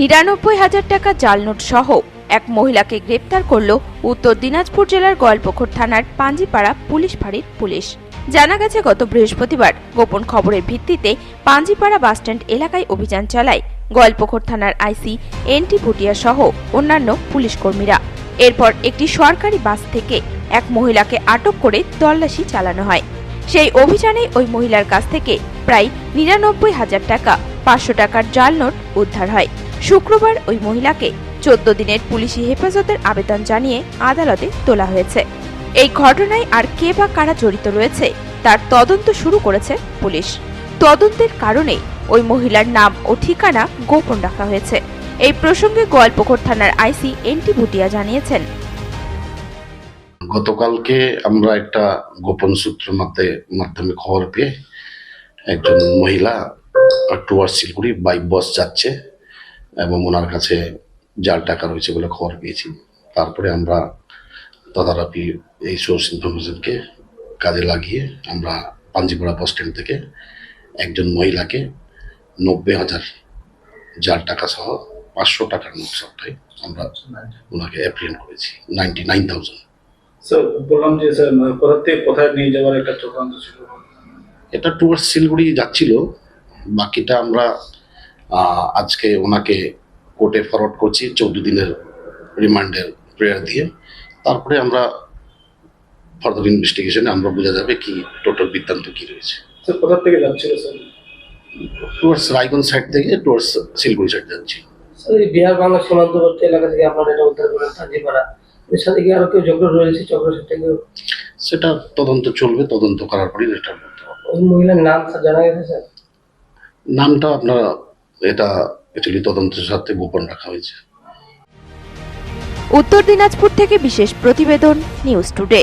নিরানব্বই হাজার টাকা জাল নোট সহ এক মহিলাকে গ্রেপ্তার করল উত্তর দিনাজপুর জেলার গোয়ালপুকুর থানার পাঞ্জিপাড়া পুলিশ ফাঁড়ির পুলিশ। জানা গেছে, গত বৃহস্পতিবার গোপন খবরের ভিত্তিতে পাঞ্জিপাড়া বাসস্ট্যান্ড এলাকায় অভিযান চালায় গোয়ালপুকুর থানার আইসি এনটি ভুটিয়া সহ অন্যান্য পুলিশ কর্মীরা। এরপর একটি সরকারি বাস থেকে এক মহিলাকে আটক করে তল্লাশি চালানো হয়। সেই অভিযানে ওই মহিলার কাছ থেকে প্রায় নিরানব্বই হাজার টাকা পাঁচশো টাকার জাল নোট উদ্ধার হয়। শুক্রবার ওই মহিলাকে চোদ্দ দিনের পুলিশি হেফাজতের আবেদন জানিয়ে আদালতে তোলা হয়েছে। এই ঘটনায় আর কে বা কারা জড়িত রয়েছে, তার তদন্ত শুরু করেছে পুলিশ। তদন্তের কারণে ওই মহিলার নাম ও ঠিকানা গোপন রাখা হয়েছে। এই প্রসঙ্গে গোয়ালপুকুর থানার আইসি এনটি ভুটিয়া জানিয়েছেন। গতকালকে আমরা একটা গোপন সূত্র মাধ্যমে খবর পেয়ে একজন মহিলা টুয়ার্স শিলগুড়ি বাইক বস যাচ্ছে। এবং ওনার কাছে জাল টাকা রয়েছে বলে খবর পেয়েছি। তারপরে আমরা তদারকি এই সোর্স ইনফরমেশনকে কাজে লাগিয়ে আমরা পাঞ্জিপাড়া বাস স্ট্যান্ড থেকে একজন মহিলাকে নব্বই হাজার জাল টাকা সহ পাঁচশো টাকার নোট সবটাই আমরা ওনাকে অ্যাপ্রিয়েন্ট করেছি। Ninety nine thousand. স্যার বললাম যে স্যার মানে কোথা থেকে কোথায় নিয়ে যাওয়ার একটা চক্রান্ত ছিল? এটা টুয়ার্ডস শিলিগুড়ি যাচ্ছিল। বাকিটা আমরা আজকে ওনাকে কোর্টে ফরওয়ার্ড করছি চৌদ্দ দিনের রিমান্ডের প্রেয়ার দিয়ে। তারপরে আমরা ফার্দার ইনভেস্টিগেশনে আমরা বোঝা যাবে কি টোটাল বৃত্তান্ত কি রয়েছে। স্যার কোথা থেকে যাচ্ছিল স্যার টুয়ার্ডস রায়গঞ্জ সাইড থেকে টুয়ার্ডস শিলিগুড়ি সাইড যাচ্ছি। স্যার এই বিহার বাংলা সীমান্তবর্তী এলাকা থেকে আপনারা এটা উদ্ধার করেন কাঞ্জিপাড়া এর সাথে কি আরও কেউ যোগ্য রয়েছে? চক্র সাথে সেটা তদন্ত চলবে তদন্ত করার পরেই এটা বলতে হবে। ওই মহিলার নাম স্যার জানা গেছে স্যার নামটা আপনারা এটা অ্যাকচুয়ালি তদন্তের সাথে গোপন রাখা হয়েছে। উত্তর দিনাজপুর থেকে বিশেষ প্রতিবেদন নিউজ টুডে।